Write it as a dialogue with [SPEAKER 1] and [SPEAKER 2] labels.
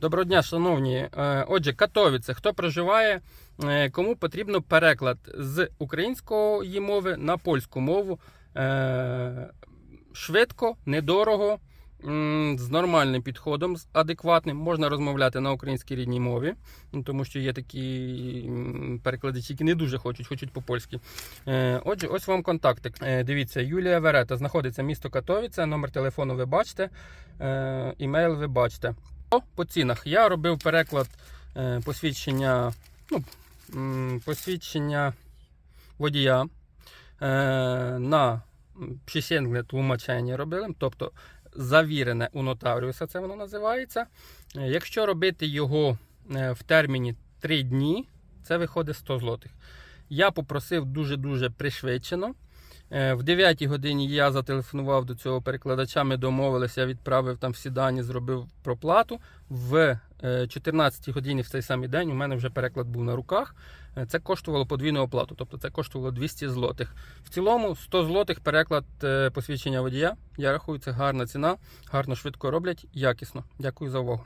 [SPEAKER 1] Доброго дня, шановні. Е, Отже, Катовіце. Хто проживає, е, кому потрібно переклад з української мови на польську мову. Е, Швидко, недорого, з нормальним підходом, з адекватним. Можна розмовляти на українській рідній мові, тому що є такі перекладачі, які не дуже хочуть, хочуть по-польськи. Е, Отже, ось вам контакти. Е, Дивіться, Юлія Верета знаходиться місто Катовіце, номер телефону ви бачите, імейл ви бачите. О, По цінах. Я робив переклад е, посвідчення, ну, посвідчення водія е, на пшісєнгле тлумачення робили, тобто завірене у нотаріуса, це воно називається. Е, Якщо робити його в терміні 3 дні, це виходить 100 злотих. Я попросив дуже-дуже пришвидшено. Е, В 9 годині я зателефонував до цього перекладача, ми домовилися, я відправив там всі дані, зробив проплату. В е, 14 годині в цей самий день у мене вже переклад був на руках. Е, Це коштувало подвійну оплату, тобто це коштувало 200 злотих. В цілому 100 злотих переклад е, посвідчення водія. Я рахую, це гарна ціна, гарно швидко роблять, якісно. Дякую за увагу.